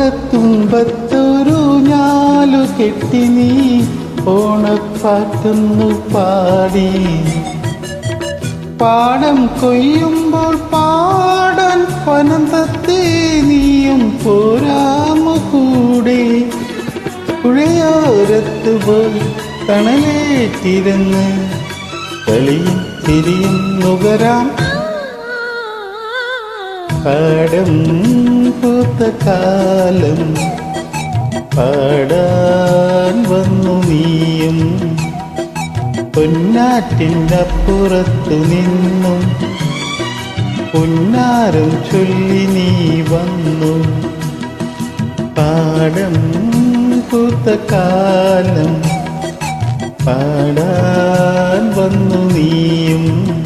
ഓലത്തുമ്പത്തൊരു ഞാലു കെട്ടി നീ ഓണപ്പാറ്റുന്നു പാടി. പാടം കൊയ്യുമ്പോൾ പാടാൻ പനന്തത്തെ നീയും പോരാമ കൂടെ. പുഴയോരത്ത് പോയി തണലേറ്റിരുന്ന് കളിയും തിരിയും നുകരാൻ പാടം പൂത്ത കാലം പാടാൻ വന്നു നീയും. പൊന്നാറ്റിന്റെ പുറത്തു നിന്നും പൊന്നാരം ചൊല്ലി നീ വന്നു. പാടം പൂത്ത കാലം പാടാൻ വന്നു നീയും.